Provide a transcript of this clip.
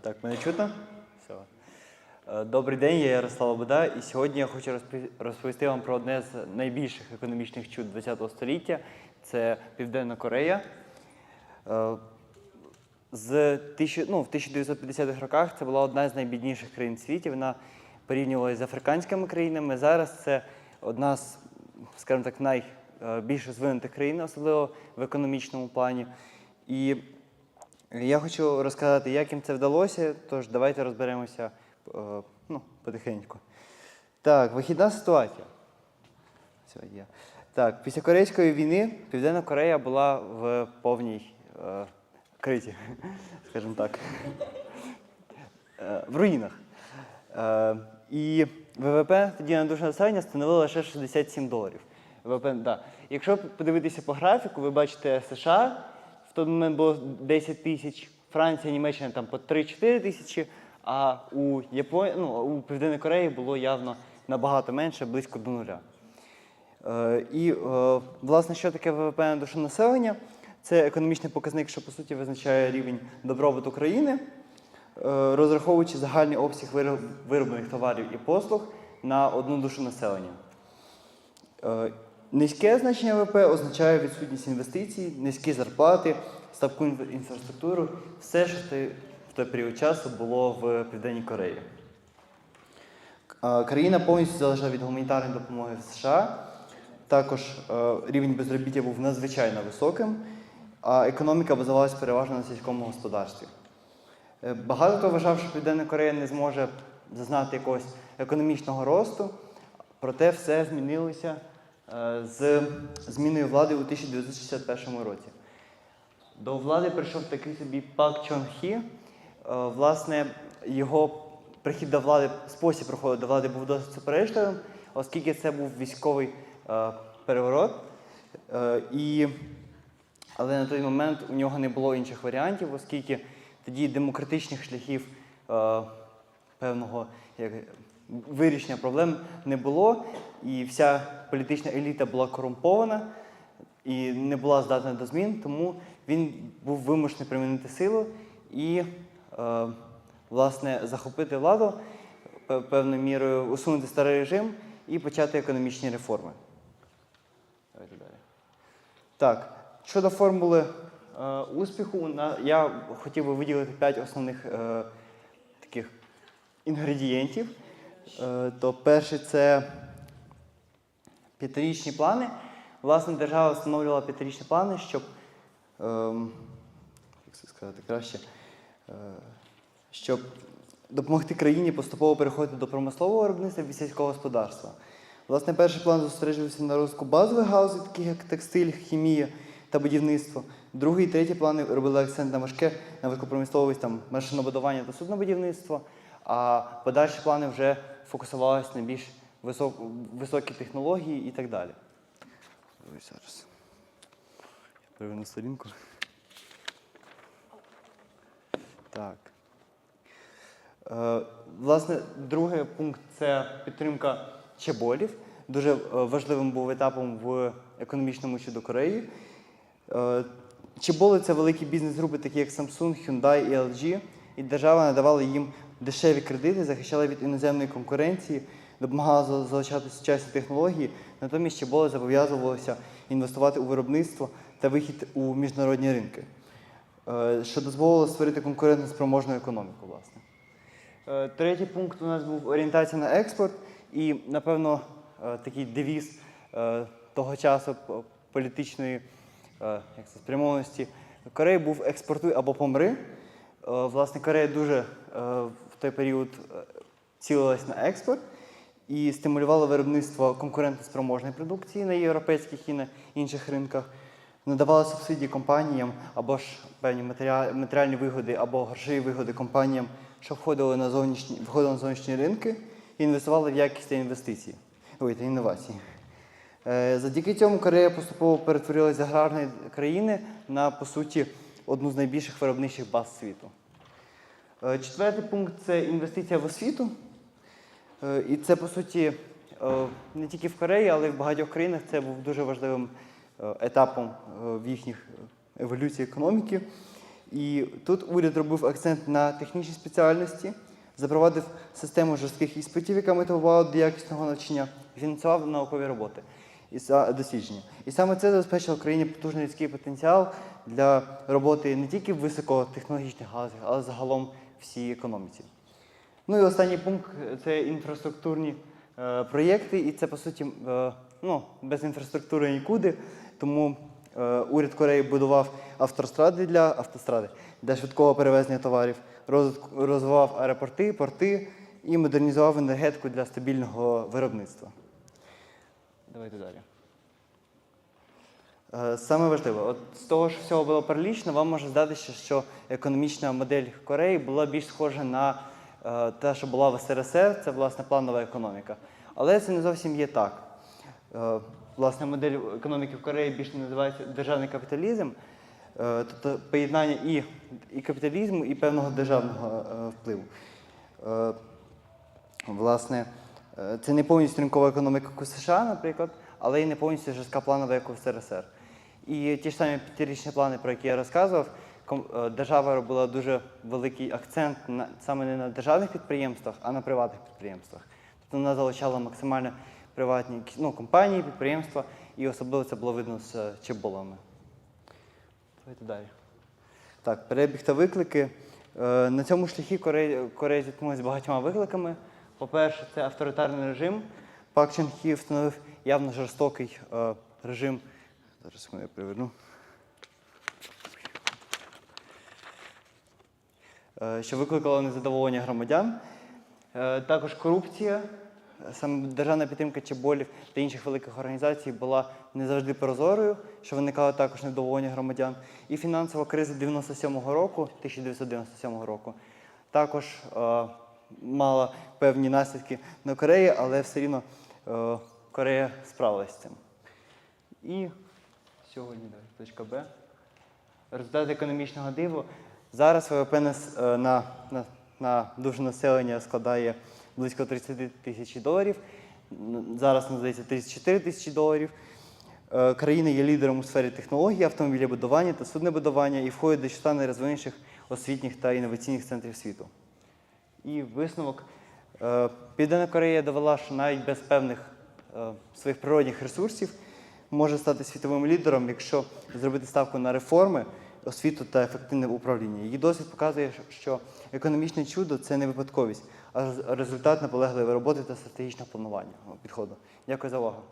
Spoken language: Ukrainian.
Так, мене чутно? Все. Е, Добрий день, я Ярослав Буда, і сьогодні я хочу розповісти вам про одне з найбільших економічних чуд ХХ століття це Південна Корея. Е, З ну, в 1950-х роках це була одна з найбідніших країн світі. Вона порівнювалася з африканськими країнами. Зараз це одна з, скажімо так, найбільш розвинутих країн, особливо в економічному плані. І я хочу розказати, як їм це вдалося, тож давайте розберемося е, ну, потихеньку. Так, вихідна ситуація. Є. Так, після Корейської війни Південна Корея була в повній е, кризі, скажімо так. Е, в руїнах. Е, і ВВП тоді на душу населення становило лише 67 доларів. ВВП, да. Якщо подивитися по графіку, ви бачите США, той момент було 10 тисяч, Франція, Німеччина там по 3-4 тисячі, а у, Япон... ну, у Південній Кореї було явно набагато менше, близько до нуля. Е, І, е, власне, що таке ВВП на душу населення? Це економічний показник, що по суті визначає рівень добробуту країни, е, розраховуючи загальний обсяг вироблених товарів і послуг на одну душу населення. Низьке значення ВВП означає відсутність інвестицій, низькі зарплати, слабку інфраструктуру, все, що в той- період часу було в Південній Кореї. Е, Країна повністю залежала від гуманітарної допомоги в США. Також е, рівень безробіття був надзвичайно високим, а економіка базувалася переважно на сільському господарстві. Е, Багато хто вважав, що Південна Корея не зможе зазнати якогось економічного росту, проте все змінилося з зміною влади у 1961 році. До влади прийшов такий собі Пак Чон Хі. Е, Власне, його прихід до влади, спосіб приходу до влади був досить суперечливим, оскільки це був військовий е, переворот. Е, І, але на той момент у нього не було інших варіантів, оскільки тоді демократичних шляхів е, певного вирішення проблем не було, і вся політична еліта була корумпована і не була здатна до змін, тому він був вимушений примінити силу і, е, власне, захопити владу певною мірою, усунути старий режим і почати економічні реформи. Давайте далі. Так, щодо формули е, успіху, я хотів би виділити п'ять основних е, таких інгредієнтів. Е, то перше це п'ятирічні плани. Власне, держава встановлювала п'ятирічні плани, щоб, ем, як це сказати краще, е, щоб допомогти країні поступово переходити до промислового виробництва і сільського господарства. Власне, перший план зосереджувався на розвитку базових галузей, таких як текстиль, хімія та будівництво. Другий і третій плани робили акцент на важке, на важкопромисловість, там, машинобудування та суднобудівництво, а подальші плани вже фокусувалися на більш висок, високі технології і так далі. Ой, зараз. Я переверну сторінку. Так. Е, Власне, другий пункт це підтримка чеболів. Дуже е, важливим був етапом в економічному щодо Кореї. Е, Чеболи це великі бізнес-групи, такі як Samsung, Hyundai і LG, і держава надавала їм дешеві кредити, захищала від іноземної конкуренції, допомагала за- залучати сучасні технології. Натомість чеболи зобов'язувалися інвестувати у виробництво та вихід у міжнародні ринки, е, що дозволило створити конкурентно спроможну економіку, власне. Е, Третій пункт у нас був орієнтація на експорт, і, напевно, е, такий девіз того часу політичної як це, спрямованості Кореї був експортуй або помри. Власне, Корея дуже той період е, цілилась на експорт і стимулювала виробництво конкурентоспроможної продукції на європейських і на інших ринках. Надавала субсидії компаніям або ж певні матеріальні вигоди або грошові вигоди компаніям, що входили на зовнішні, входили на зовнішні ринки і інвестували в якість та інвестиції, ой, та інновації. Е, Завдяки цьому Корея поступово перетворилася з аграрної країни на, по суті, одну з найбільших виробничих баз світу. Е, Четвертий пункт це інвестиція в освіту. Е, І це, по суті, е, не тільки в Кореї, але й в багатьох країнах це був дуже важливим етапом в їхніх еволюції економіки. І тут уряд робив акцент на технічній спеціальності, запровадив систему жорстких іспитів, яка мотивувала до якісного навчання, фінансував наукові роботи і дослідження. І саме це забезпечило країні потужний людський потенціал для роботи не тільки в високотехнологічних галузях, але загалом всій економіці. Ну і останній пункт це інфраструктурні е, проєкти, і це по суті е, ну, без інфраструктури нікуди. Тому е, уряд Кореї будував автостради для автостради для швидкого перевезення товарів, розвивав аеропорти, порти і модернізував енергетику для стабільного виробництва. Давайте далі. Е, Саме важливе, от з того, що всього було перелічно, вам може здатися, що економічна модель Кореї була більш схожа на е, те, що була в СРСР, це власне планова економіка. Але це не зовсім є так. Е, Власне, модель економіки в Кореї більше називається державний капіталізм, тобто поєднання і, і капіталізму, і певного державного впливу. Власне, це не повністю ринкова економіка, у США, наприклад, але й не повністю жорстка планова, як у СРСР. І ті ж самі п'ятирічні плани, про які я розказував, е, держава робила дуже великий акцент на, саме не на державних підприємствах, а на приватних підприємствах. Тобто вона залучала максимально приватні ну, компанії, підприємства, і особливо це було видно з е, чеболами. Давайте далі. Так, перебіг та виклики. Е, На цьому шляхі Корея, Корея зіткнулася з багатьма викликами. По-перше, це авторитарний режим. Пак Чен Хі встановив явно жорстокий режим. Зараз я приверну. Е, Що викликало незадоволення громадян. Е, Також корупція. Саме державна підтримка чеболів та інших великих організацій була не завжди прозорою, що виникало також недоволення громадян. І фінансова криза 97-го року, 1997 року, також е, мала певні наслідки на Кореї, але все рівно е, Корея справилася з цим. І сьогодні давай, точка Б. Результат економічного диву. Зараз ВВП на, е, на, на, на душу населення складає близько 30 тисяч доларів. Зараз надається 34 тисячі доларів. Е, Країна є лідером у сфері технологій, автомобілебудування та суднебудування і входить до числа найрозвиненіших освітніх та інноваційних центрів світу. І висновок. Е, Південна Корея довела, що навіть без певних своїх природних ресурсів може стати світовим лідером, якщо зробити ставку на реформи, освіту та ефективне управління. Її досвід показує, що економічне чудо це не випадковість, а результат наполегливої роботи та стратегічного планування підходу. Дякую за увагу.